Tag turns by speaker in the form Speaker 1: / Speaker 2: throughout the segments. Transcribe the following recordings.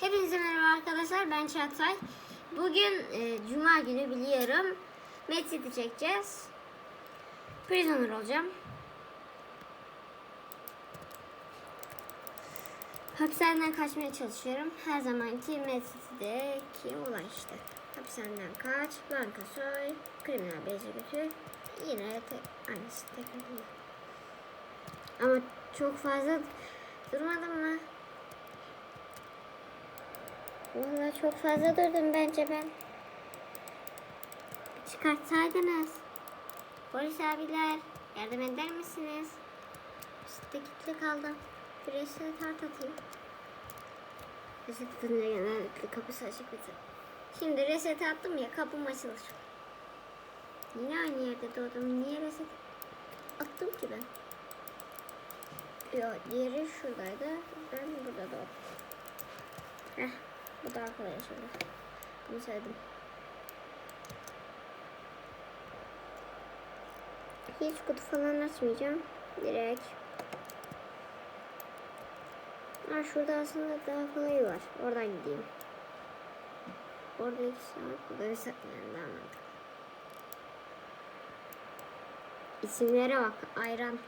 Speaker 1: Hepinize merhaba arkadaşlar. Ben Çağatay. Bugün e, Cuma günü biliyorum. Mad City çekeceğiz. Prisoner olacağım. Hapishaneden kaçmaya çalışıyorum. Her zamanki Mad City'deki olay işte. Hapishaneden kaç, banka soy, kriminal bezi götür. Yine te aynısı tekrar. Ama çok fazla durmadım mı? Vallahi çok fazla durdum bence ben. Çıkartsaydınız. Polis abiler yardım eder misiniz? Üstte kilitli kaldım. Bir resim tart atayım. Reset atınca genellikle kapısı açık bitir. Şimdi reset attım ya kapım açılır. Yine aynı yerde doğdum. Niye reset attım ki ben? Yok diğeri şuradaydı. Ben burada doğdum. Heh, bu daha kolay şimdi. Bunu sevdim. Hiç kutu falan açmayacağım. Direkt. Ha, şurada aslında daha kolayı var. Oradan gideyim. Orada iki saat. Burada daha mantıklı. İsimlere bak. Ayran.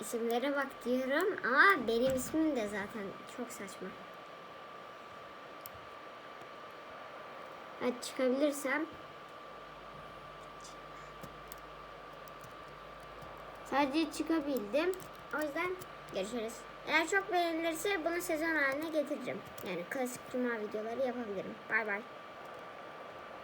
Speaker 1: İsimlere bak diyorum ama benim ismim de zaten çok saçma. Hadi çıkabilirsem. Sadece çıkabildim. O yüzden görüşürüz. Eğer çok beğenilirse bunu sezon haline getireceğim. Yani klasik cuma videoları yapabilirim. Bay bay.